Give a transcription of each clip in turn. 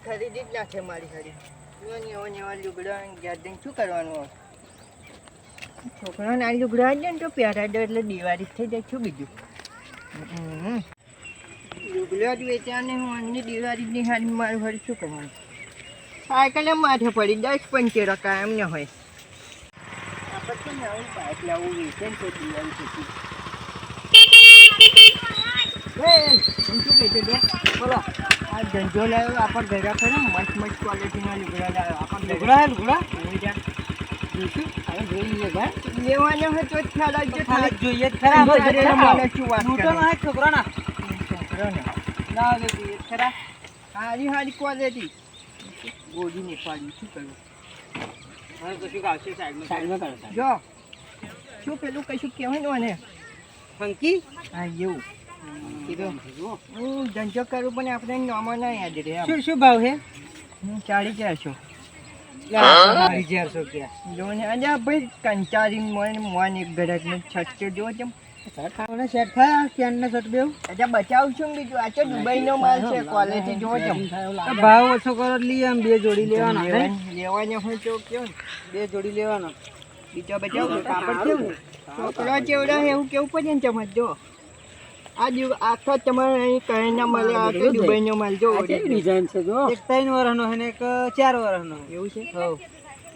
ખરીદી જ નાખે ને ને છોકરાને આ લુગડા જ ને તો પહેરાઈ દો એટલે દિવાળી થઈ જાય છું બીજું લુગડા જ વેચ્યા ને હું અન્ય દિવાળીની હાલ મારું હરી શું કરવાનું સાયકલ માથે પડી દસ પંચેરો કાયમ ન હોય આપણે તો નવી બાઇક લાવવું વેચે ને તો દિવાળી હું શું કહેતો હતો? બોલો આ ધંધો લાવ્યો આપણા ઘરે ખરો મસ્ત મસ્ત ક્વોલિટીના લુગડા લાવ્યો આપણા લુગડા લુગડા? જોઈશું હવે જોઈએ ભાઈ લેવાનો હોય તો જ ખ્યાલ આવજો ખાલી જોઈએ ખરા તમારે આપણે ઘરે ખરા. મને શું કરો? ના હે છોકરાના. છોકરાને. ના હવે જોઈએ જ ખરા. હારી હારી ક્વોલિટી ગોળી ને પાડી શું કરવું હવે કશુંક આવશે સાઈડમાં. જો શું પેલું કશું કહેવાય ને ફંકી? હા એવું હું ધંધો કરું પણ આપણે નામો ના યાદ રહે શું શું ભાવ છે? હું ચાલી ચારસો મારી ચારસો રૂપિયા. જો ને અરે ભાઈ કંટાળી મોન મોન એક ગરજને છસો જો તેમ મને સેટ થાય આ પેન્ટ બેવ અચ્છા બચાવું છું બીજું. આ તો દુબઈનો માલ છે ક્વોલિટી જો તેમ ભાવ ઓછો કરો આમ બે જોડી લેવાના. લેવાનો હોય તો કયો બે જોડી લેવાના. બીજો બચાવ? કાપડ કેવું? છોકરો ચેવડા એવું કેવું પડે ને સમજો જો. આ દિવ આખો તમારે અહીં કહે ના મળે આ તો દુબઈનો માલ જો ડિઝાઇન છે જો? એક ત્રણ વર્ષનો છે ને એક ચાર વર્ષનો એવું છે? હવ.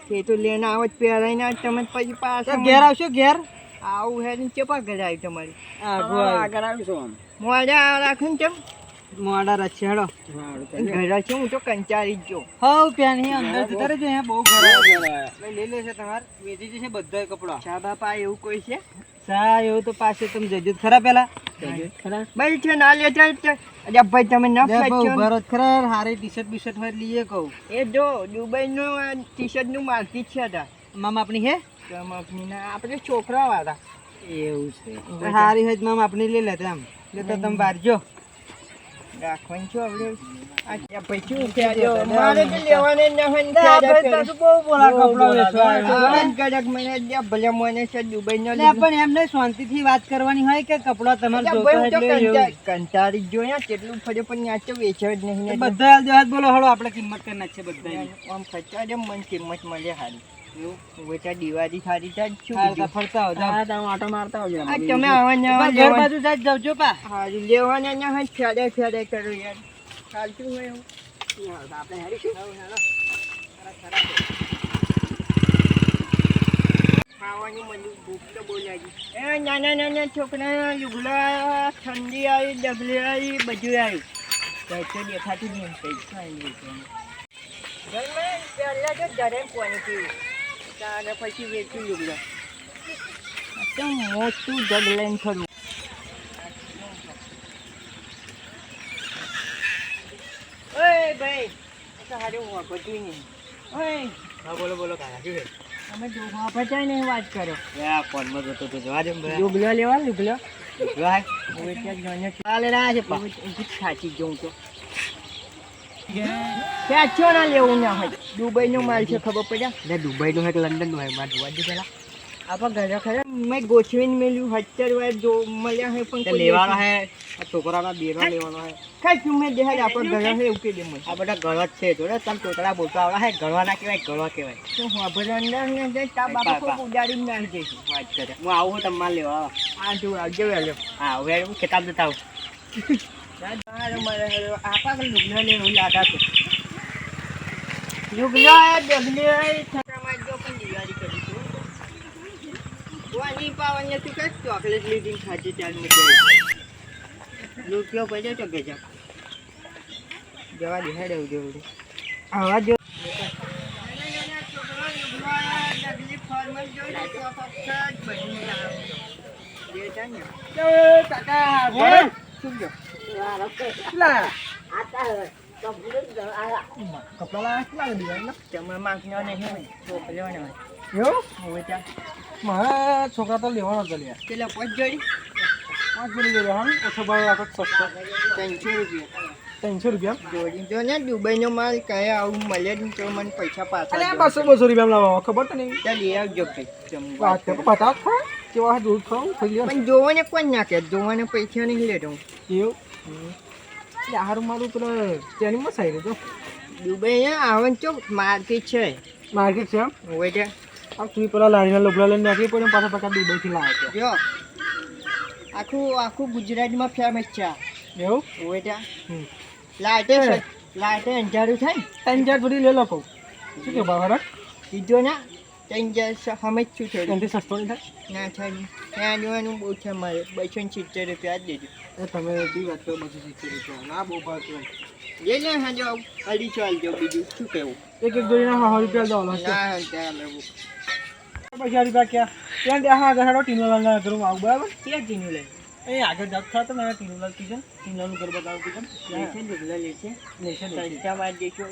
તે તો લેને આવો જ પહેરાઈને તમે પછી પાછા ઘેર આવશો ઘેર? આવું હે ને ચેપા ઘરે આવી તમારી. આગળ આવીશું આમ. મોડા રાખે ચમ. મોડા હેડો ઘરે છે હું તો કંચારી જ જો હવ પેન હી અંદર જતા રહેજો અહીંયા બહુ ઘર લઈ લેશે તમારે. વેચી જશે બધા કપડા. ચા બાપા એવું કોઈ છે? સા એવું તો પાસે તમે જજો ખરા પેલા? ખરા. ભાઈ છે ના લે છે છે. ભાઈ તમે ના ને. રહો જ ખરા હારી ટી શર્ટ બી શર્ટ હોય લઈએ કહું. એ જો દુબઈનું ટી શર્ટનું માર્કેટ છે તા મામ આપણી હે? કંપનીના આપણે છોકરા વાળા. એવું છે. હારી હોય મામ આપણી લઈ લેતા એમ. લેતા તો તમે બહાર જો. રાખવાનું છો આપણે. પછી મારે તો લેવાને ના ને મને ભલે મને છે દુબઈનો લે, પણ એમને શાંતિથી વાત કરવાની હોય કે કપડા તમારે કંટાળી જોયા કેટલું ફર્યો પણ ત્યાં તો વેચે જ નહીં બધા બોલો હળો આપણે કિંમત કરી નાખીએ બધા આમ ખર્ચા દે કિંમત મળે સારી વેચા દિવાળી હો ઘર બાજુ જાવજો પા લેવાના કરો યાર. ચાલતું હોય ખાવાનું ભૂખ તો બહુ લાગી. એ નાના નાના છોકરા લુગડા ઠંડી આવી ડબલી આવી બધું આવી. તો દેખાતું જ નહીં કઈ ખાઈ લીધું ઘરમાં પછી વેચું મોટું જગ લઈને ફરવું ઓય ભાઈ આ તો હારું નહીં ઓય. હા બોલો બોલો કાકા શું તમે વાત કરો. આ ફોનમાં જતો તો જવા દે ને લેવા લુગલો? ભાઈ હવે ત્યાં જોઈને ચાલે રહ્યા છે. સાચી જઉં તો ક્યાંચો ના લેવું ના હોય. દુબઈનો માલ છે ખબર પડ્યા? એટલે દુબઈ નું હોય કે લંડનનું હોય મારે જોવા દે પેલા. આપણા ઘરે ખરા. મેં ગોઠવીને મેલ્યું હચ્ચર વાર જો મળ્યા હોય પણ કોઈ લેવાનો હે. છોકરાના બેનો લેવાનો હે. ખાઈ તું મેં દેખાડ આપણા ઘરે હે એવું કહી દે મને. આ બધા ગળત જ છે જોડે તમે ટોટલા બોલતા આવડા હે. ગળવા ના કહેવાય ગળવા કહેવાય. તો વાપરવા અંદર ને જાય તા બાપા કોઈ ઉડાડીને ના જઈશ. વાત કરે. હું આવું તમારે લેવા આ જો આવજો વેલો હા હવે હું કેટલા જતા આવું. મારે મારે આપા કે લુગડો લાગા છે. લુગડો ડગલી જો પણ દિવાળી કરી છું વાની પાવાની તું કઈ ચોકલેટ લીધી ખાધી ચાલ મજા રૂપિયો પડ્યો તો ગજબ જવા દે હેડે એવું જેવું આવા જો કપડા કેટલા દિવાળી તમે માંગનો નહીં છોકરીઓ ને એવું હવે ત્યાં મારા છોકરા તો લેવાનો જ લ્યા પેલા પાંચ જોડી પાંચ જોડી લેવા હા ઓછો રાખો તો સસ્તો ત્રણસો રૂપિયા ત્રણસો રૂપિયા જોડી જો ને દુબઈનો માલ કયા આવું મળે જ તો મને પૈસા પાછા અરે. બસો બસો રૂપિયા લાવો ખબર તો નહીં ચાલ લઈ આવજો ભાઈ વાત કરો બતાવ ખા કેવા દૂધ ખાવ થઈ ગયો પણ જોવાને કોણ નાખે? જોવાને પૈસા નહીં લેતો. એવું? એ હારું મારું પેલો ચેનિંગમાં સાઈ રહ્યો દુબઈ આવન ચો માર્કેટ છે. માર્કેટ છે એમ? હોય છે. આ તું પેલા લારીના લોબડા લઈને નાખી પડે પાછા પાછા દુબઈથી લાવે છે જો. આખું આખું ગુજરાતમાં ફેમસ છે. એવું? હોય છે. લાટે લાટે અંજારું થાય અંજાર બધી લઈ લો કહું. શું કે બાબા કીધો ના? ત્રણ હજાર સમજ છું થોડું. સસ્તો નહીં થાય ના થાય. ત્યાં જોવાનું બહુ છે મારે બસો ને સિત્તેર રૂપિયા જ દેજો તમે બી વાત કરો બસો સિત્તેર રૂપિયા. ના બહુ ભાવ કહેવાય લે હા જાઓ અઢીસો જાઓ બીજું શું કહેવું? એક એક જોઈને હા રૂપિયા દો ના ત્યાં લેવું પછી રૂપિયા ક્યાં? ત્યાં હા આગળ હેડો ટીનોલાલના ઘરમાં આવું બરાબર? ક્યાં જીનું લે એ આગળ જાત તો મેં ટીનોલાલ કિચન ટીનોલાલનું ઘર બતાવું કિચન લેશે ઢોકળા લેશે લેશે લેશે સંસ્થા માં દેશો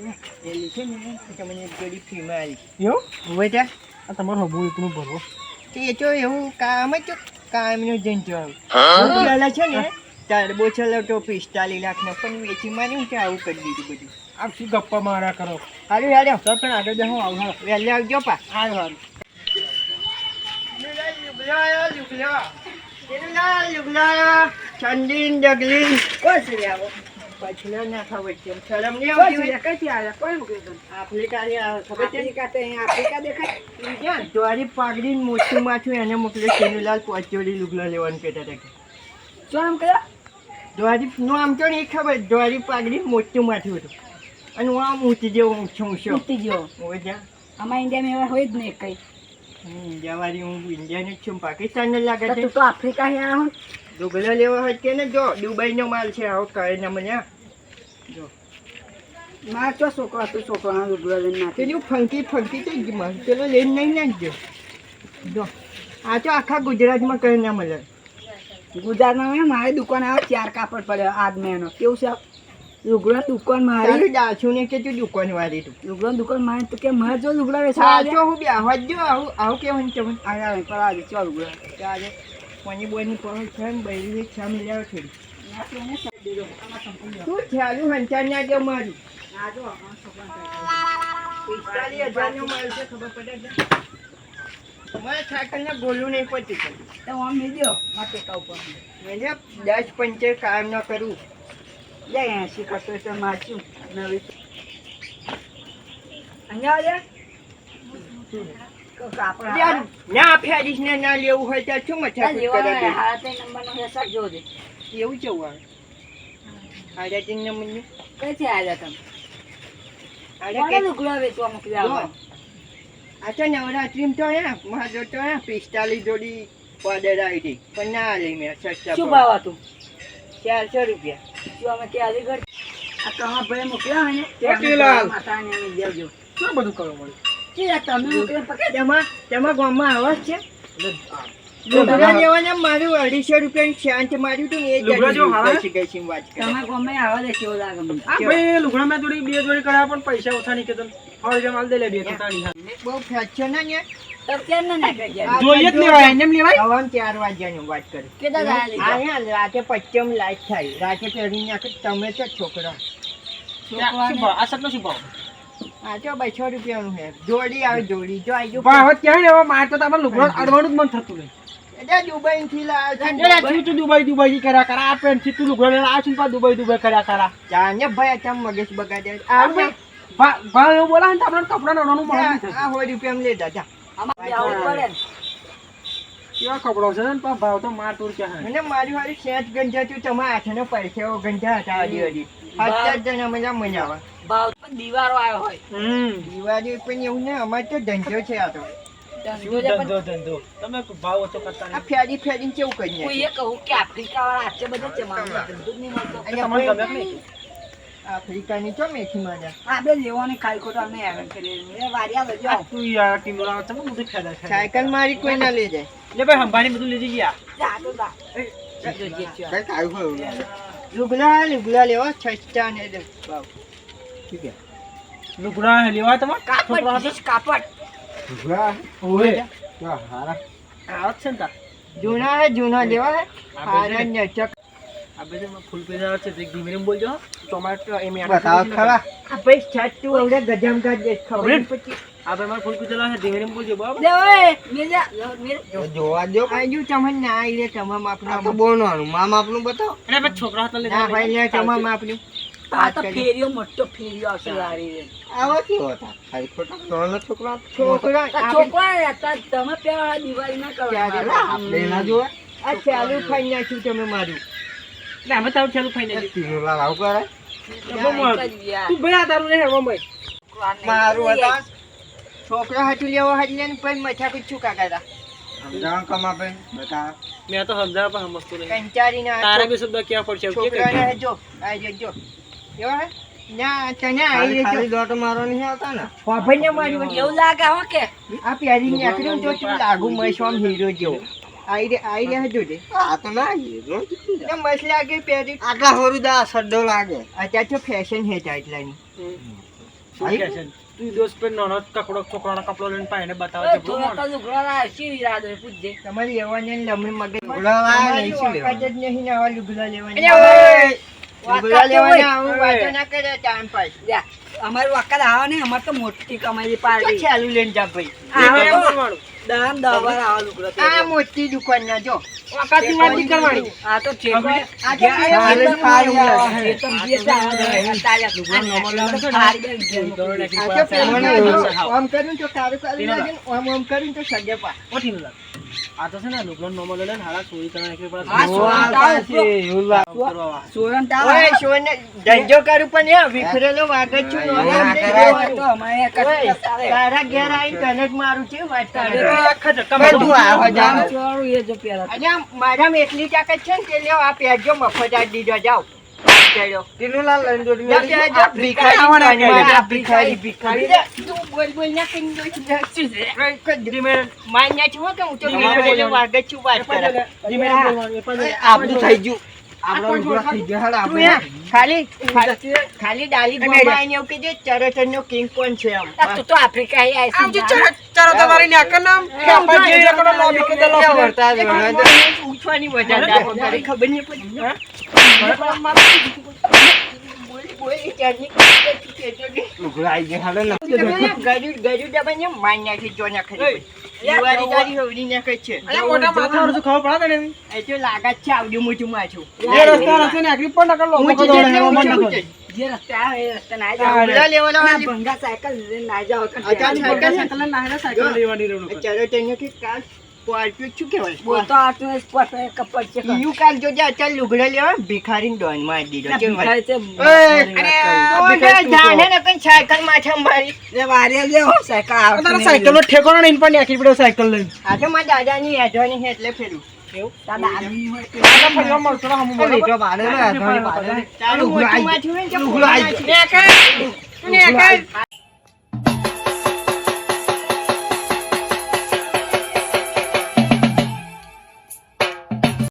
એ લેશે ને તો તમને જોડી ફ્રીમાં આવી. એવું? હવે છે આ તમારું હબુ એકનું ભરવો. તો એ તો એવું કામ જ કામનું આવું. પેલા છે ને ટર્બો ચલાવતો પિસ્તાલીસ લાખનો પણ વેચી માર્યું કે આવું કરી દીધું બધું? આમ શું ગપ્પા મારા કરો? હારું યાર સર પણ આગળ જાઉં આવું હા વહેલા આવજો પા. હારું હારું. ઠંડી ડગલી પછી આવો પછીના ના ખબર છે. શરમ નહીં આવતી હોય? આફ્રિકાની આ ખબર છે? ક્યાં? દ્વારી પાઘડી ને મોટું માથું એને મોકલ્યો શેનુલાલ પોચોડી લુગલો લેવાનું કહેતા હતા દ્વારી નું આમ તો નહીં ખબર? દ્વારી પાઘડી ને મોટું માથું હતું અને હું આમ ઊંચી જેવો ઊંચો ઊંચો હોય જા અમારા ઇન્ડિયામાં એવા હોય જ નહીં કઈ. ઇન્ડિયાવાળી હું ઇન્ડિયાની જ છું પાકિસ્તાન લાગે છે. તું તો આફ્રિકા હે આવો ડુગલો લેવો હોય કે ને જો દુબઈનો માલ છે આવો કહે ને મને માર તો છોકરો તું છોકરાનો લુગડો લઈને નાખી પેલું ફંકી ફંકી થઈ ગયું મારું. પેલો લઈને નહીં નાખજો. જો. આ તો આખા ગુજરાતમાં કહે ના મળે. ગુજરાતમાં મેં મારી દુકાન આવે ચાર કાપડ પડ્યો આજ મેનો કેવું છે? લુગડા દુકાન મારી. ડાછું ને કે તું દુકાન વાળી તું. લુગડા દુકાન મારી તો કે મારે જો લુગડા વેચા સાચો હું બે જ જો આવું આવું કેવું તમને આવ્યા પર આજે ચો લુગડા ત્યારે કોની બોની પર છે ને બૈરી છ મિલ્યા થોડી શું ચાલુ હંચાર ના જો મારું? પિસ્તાલીસ છે ખબર પડે છે? નહીં પડતું તો આમ ટેકા ઉપર દસ પંચે કામ ન કરું. લે એસી કરતો તો મારશું નવી અહીંયા ના ને ના લેવું હોય ત્યાં શું એવું જવું આવે તમે કે- લુગડા વેચવા મોકલી આવવા આચા નવરાત્રી તો હે મારો તો હે પિસ્તાલીસ જોડી ઓર્ડર આવી હતી પણ ના લઈ મેં સસ્તા શું ભાવ. ભાવ હતું ચારસો રૂપિયા. શું અમે કે અલીગઢ આ તમારા ભાઈ મોકલ્યા હોય ને. મોતીલાલ. માતાને અમે દેજો શું બધું કરવા મળ્યું જી, તમે મોકલ્યા પકડ તેમાં તેમાં ગામમાં આવાજ છે. લુગડા લેવાના મારું અઢીસો રૂપિયાનું શાંત માર્યું હતું એ જ લુગડા જો હારા? વાત તમે ગમે આવા દે કેવો લાગે મને. આ ભાઈ લુગડા મેં જોડી બે જોડી કરાયા પણ પૈસા ઓછા નહીં કીધું હવે જે માલ દે લે બે તો તાણી બહુ ફેશન ના ને તો કેમ ના નાખે ગયા આ જોઈએ જ લેવાય એમ લેવાય? સવારમાં ચાર વાગ્યાની વાત કરી કેટલા દાડા રાતે પચ્ચમ લાઈટ થાય. રાતે પહેરી નાખે તમે તો છોકરા. આ શર્ટનો શું ભાવ? આ તો બસો રૂપિયાનું છે. જોડી આવે જોડી. જો આવી પણ હવે ક્યાંય લેવા? માર તો તમારે લુગડો અડવાનું જ મન થતું નહીં. એટલે દુબઈ થી લાવ્યો તું તું દુબઈ દુબઈ કર્યા કરા. આ પેન્ટથી તું લુગડો આ છું દુબઈ દુબઈ કર્યા કરા. જાને ભાઈ અચામ મગજ બગાડે આ આ ભાઈ એવું બોલા ને તો આપણે કપડા નોનું મળે આ હોય રૂપિયા લેતા જા. કેવા કપડો છે ને. પણ ભાવ તો માર તું ક્યાં હે? મારી વાળી સેટ ગંજા તું તમારા હાથનો પૈસા ગંજા હતા હજી હજી. અત્યાર જણા મજા મજા આવે ભાવ પણ દીવારો આવ્યો હોય. હમ. દિવાળી પણ એવું ને અમારે તો ધંધો છે આ તો. ધંધો ધંધો ધંધો? તમે ભાવ ઓછો કરતા આ ફેરી ફેરીને કેવું કઈ હું એ કહું કે આફ્રિકા વાળા હાથે બધા છે મારો ધંધો જ નહીં મળતો. તમને ગમે નહીં. આફ્રિકાની ચો મેથી માજા? આપણે લેવાની ખાલી અમને હેરાન કરીએ વારિયા લઈ જાઓ તું યાર તમે બધું સાયકલ મારી કોઈ ના લઈ જાય. લે ભાઈ બધું જા તો જા. લુગડા લુગડા લેવા છચ્ચા ને લુગડા લેવા તમારે? કાપડ કાપડ. ઓવે. આવત છે ને જૂના હે જૂના લેવા હે. ચક હારા નચક આપણે જે ફૂલ પીઝા છે તે ધીમે ધીમે બોલજો ટોમેટો એ મેં બતાવો ખરા. આ ભાઈ છાટ તું આવડે ગજામ ગાજ દે ખબર ખબર? પછી આપણે મારે ફૂલ પીઝા છે ધીમે ધીમે બોલજો બરાબર લે ઓય મેલે મેલે જોવા જો આજુ તમને ના આવી રે તમામ આપણું બોલવાનું મામ આપનું બતાવો અને આપણે છોકરા હતા ના ભાઈ લે તમામ આપણું આ તો ફેરિયો મોટો ફેરિયો આવશે લારી રે આવા કેવો હતા ખાલી ખોટા ત્રણ છોકરા છોકરા આ આપણે- છોકરા હતા તમે પેલા દિવાળી ના ત્યારે કરો આપણે ના જોવા આ ચાલુ ખાઈ નાખ્યું તમે મારું ના અમે તારું ચાલુ ખાઈ નાખ્યું લાવ કરે. તું ભાઈ આ તારું રહે મમ્મી મારું હતા છોકરા હાટું લેવા હાટ લે ને પછી મથાકૂટ શું કાકા હતા સમજાવણ કમા ભાઈ બતા મેં તો સમજાવ પણ સમજતો નહીં. કંચારી ના તારે બી શબ્દ ક્યાં પડશે. છોકરાને જો આ જો જો. કેવા હે? ના તને આવી ખાલી જો. મારો નહીં આવતા ને? મારી એવું લાગે હો કે? આ પહેરી નાખ્યું તો તું લાગુ મય હીરો જેવો. આઈ રે હજુ દે આ તો ના હીરો મસ્ત લાગે પહેરી. આટલા હોરું દા સડ્ડો લાગે. અત્યારે તો ફેશન હે ચાટલાની તું દોસ્ત પર નાનો કપડો છોકરાનો કપડો લઈને પાઈને બતાવે છે તું તો શી ઈરાદો પૂછજે. તમારી લેવાને લમણી મગજ લુગડા નહીં, શું તમારી જ નહીં ને આવા લુગડા લેવાની. ઓય! લેવાના તો વાતો ના કરે ટાઈમ પાસ અમારી વખત આવે ને અમારે તો મોટી કમાઈ તો પાડી. ચાલુ લઈને જા ભાઈ? દવા આ મોટી દુકાન ના જો. વાત કરવાની. આ તો. આ તો તો આમ કરું તો તારે લાગે આમ આમ કરું તો સગે પા. ઓઠી નું લાગે. આ તો છે ને નોમો લઈ ચોરી કરવા પડે. આ છે, એવું ઓય કરું પણ એ વિખરેલો છું. તો અમારે તારે. ઘેર તને જ મારું છે વાત ધક્કા પણ મારું. તું આવો જા. ચોરું એ જો પહેલા. અને આ એટલી તાકાત છે ને તે લ્યો આ પહેરજો મફત આ દીધો જાઓ ચડ્યો. તીનુલાલ લઈને જોડી મેલી. પહેરજો, ભિખારી આવવાના બનવાના, ભિખારી, ભિખારી. તું બોલ બોલ ના કરીને જોઈ શું છે? કોઈ ધીમે માન્યા છું કે હું તો ધીમે વિખરેલો બોલવાનું. વાગ જ છું વાત કરે. ધીમે ધીમે બોલવાનું. એ પણ આપણું થઈ ગયું. આપણો લુગડો થઈ ગયો. હાલ તું આપણે. યા ખાલી ડાલી કીધું, ચરોતરનો king કોણ છે આમ? તું આફ્રિકા ફરે. વરસાદ વરસાદ? ઉઠવાની વધારે ખબર નહીં પડી. જો રસ્તા આવે એ રસ્તે ના. ભંગા સાયકલ ના જાવ સાયકલ લેવાની સ્કોર્પિયો શું કહેવાય? બોલતો આટલું સ્પોટ કપડ છે. ઈયું કાલ જો જા ચાલ લુગડા લેવા ભિખારીને ડોન માર દીધો? છે. તો જાણે ને કઈ સાયકલ માથે મારી. એ વારે લેવો સાયકલ આવ તારા નહીં. સાયકલનો ઠેકાણો નહીં પણ નાખી પડ્યો સાયકલ લઈ આ તો મારા દાદાની એડવાની છે એટલે ફેરું. તારા